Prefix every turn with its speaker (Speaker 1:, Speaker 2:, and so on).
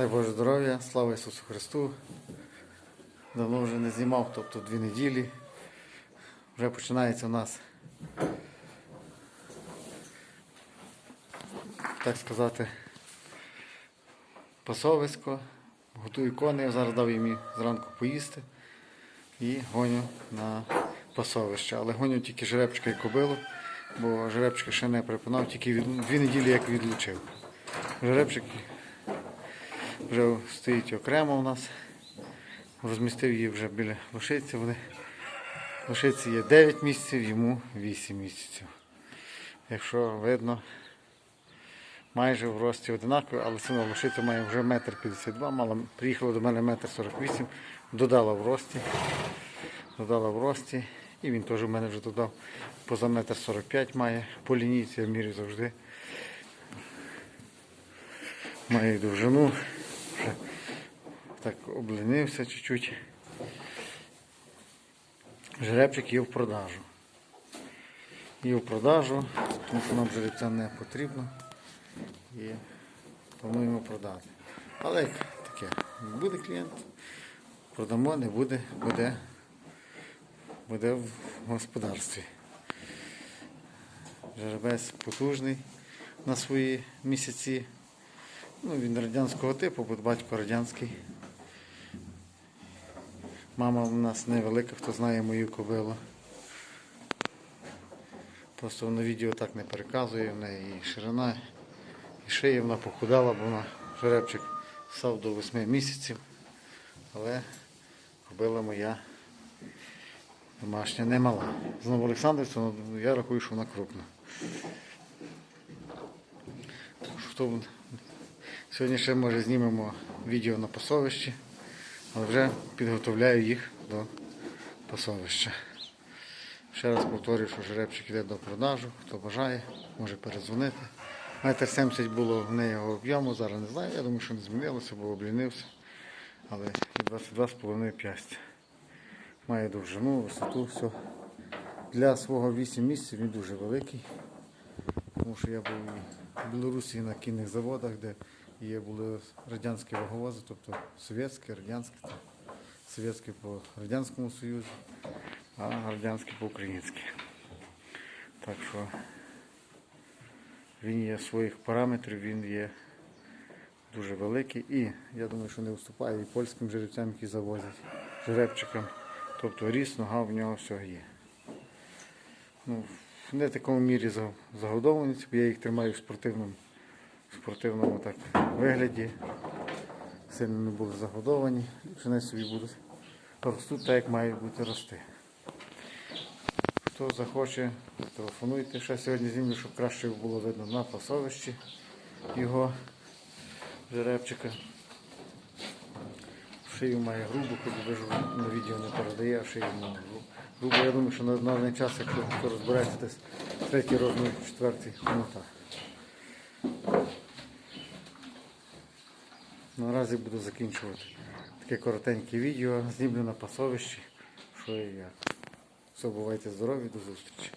Speaker 1: Дай Боже здоров'я, слава Ісусу Христу. Давно вже не знімав, тобто дві неділі. Вже починається у нас, так сказати, пасовисько. Готую коней, зараз дав їм зранку поїсти і гоню на пасовище. Але гоню тільки жеребчика і кобилу, бо жеребчика ще не припинав, тільки дві неділі як відлучив. Жеребчик вже стоїть окремо у нас. Розмістив її вже біля лошиці. Вони... Лошиці є 9 місяців, йому 8 місяців. Якщо видно, майже в рості одинакові, але сама лошиця має вже метр 52, мала, приїхала до мене метр 48, додала в рості. Додала в рості. І він теж в мене вже додав поза метр 45 має. По лінійці я мірю завжди. Має довжину. Так облінився чуть-чуть. Жеребчик є в продажу. Є в продажу, тому що нам жеребця не потрібно. І плануємо продати. Але як таке, буде клієнт, продамо, не буде, буде, буде в господарстві. Жеребець потужний на свої місяці. Ну, він радянського типу, бо батько радянський. Мама у нас невелика, хто знає мою кобилу. Просто на відео так не переказує, в неї і ширина, і шия вона похудала, бо вона жеребчик став до 8 місяців. Але кобила моя домашня немала. Знову Олександрівця, ну, я рахую, що вона крупна. Сьогодні ще може знімемо відео на пасовищі, але вже підготовляю їх до пасовища. Ще раз повторюю, що жеребчик йде до продажу, хто бажає, може перезвонити. Метр 70 було в неї його об'єму, зараз не знаю, я думаю, що не змінилося, бо облінився. Але 22,5 п'ястя. Має довжину, висоту, все. Для свого 8 місяців він дуже великий. Тому що я був в Білорусі на кінних заводах, де є були радянські ваговози, тобто совєтські, радянські, совєтські по Радянському Союзу, а радянські по українськи. Так що він є своїх параметрів, він є дуже великий і я думаю, що не уступає і польським жеребцям, які завозять жеребчикам. Тобто ріс, нога в нього все є. Ну, не в такому мірі за- загодовані, бо я їх тримаю в спортивному, в спортивному так, вигляді. Сильно не були загодовані, вони собі будуть ростуть так, як мають бути рости. Хто захоче, телефонуйте. Ще сьогодні знімлю, щоб краще було видно на пасовищі його жеребчика. Шию має грубу, хоч ж на відео не передає, а шию має грубу. Я думаю, що на даний час, якщо хто розбирається, десь третій розмір, четвертий, ну так. Наразі буду закінчувати таке коротеньке відео, знімлю на пасовищі, що і як. Все, бувайте здорові, до зустрічі.